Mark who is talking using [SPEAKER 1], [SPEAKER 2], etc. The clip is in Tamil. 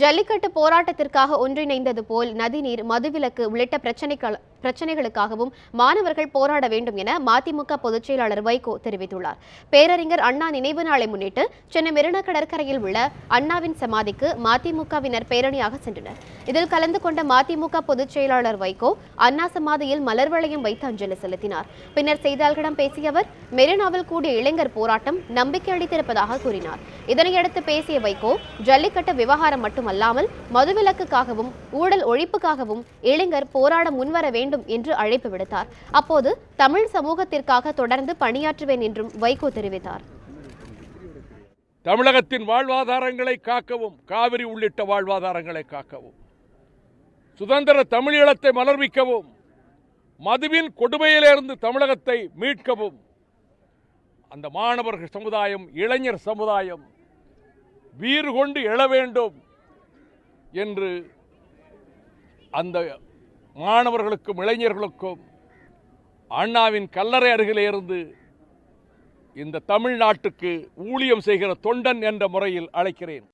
[SPEAKER 1] ஜல்லிக்கட்டு போராட்டத்திற்காக ஒன்றிணைந்தது போல் நதிநீர் மதுவிலக்கு உள்ளிட்ட பிரச்சினைகள் பிரச்சனைகளுக்காகவும் மாணவர்கள் போராட வேண்டும் என மதிமுக பொதுச் செயலாளர் வைகோ தெரிவித்துள்ளார் பேரறிஞர் அண்ணா நினைவு நாளை முன்னிட்டு சென்னை மெரினா கடற்கரையில் உள்ள அண்ணாவின் சமாதிக்கு மதிமுகவினர் பேரணியாக சென்றனர் இதில் கலந்து கொண்ட மதிமுக பொதுச் செயலாளர் வைகோ அண்ணா சமாதியில் மலர் வளையம் வைத்து அஞ்சலி செலுத்தினார் பின்னர் செய்தியாளர்களிடம் பேசிய அவர் மெரினாவில் கூடிய இளைஞர் போராட்டம் நம்பிக்கை அளித்திருப்பதாக கூறினார் இதனையடுத்து பேசிய வைகோ ஜல்லிக்கட்டு விவகாரம் மட்டுமல்லாமல் மதுவிலக்குக்காகவும் ஊழல் ஒழிப்புக்காகவும் இளைஞர் போராட முன்வர வேண்டும் வேண்டும் என்று அழைப்பு விடுத்தார் அப்போது தமிழ் சமூகத்திற்காக தொடர்ந்து பணியாற்றுவேன் என்றும் வைகோ தெரிவித்தார்
[SPEAKER 2] தமிழகத்தின் வாழ்வாதாரங்களை காக்கவும் காவிரி உள்ளிட்ட வாழ்வாதாரங்களை காக்கவும் சுதந்திர தமிழீழத்தை மலர்விக்கவும் மதுவின் கொடுமையிலிருந்து தமிழகத்தை மீட்கவும் அந்த மாணவர்கள் சமுதாயம் இளைஞர் சமுதாயம் வீறு கொண்டு எழ வேண்டும் என்று அந்த மாணவர்களுக்கும் இளைஞர்களுக்கும் அண்ணாவின் கல்லறை அருகிலே இருந்து இந்த தமிழ்நாட்டுக்கு ஊழியம் செய்கிற தொண்டன் என்ற முறையில் அழைக்கிறேன்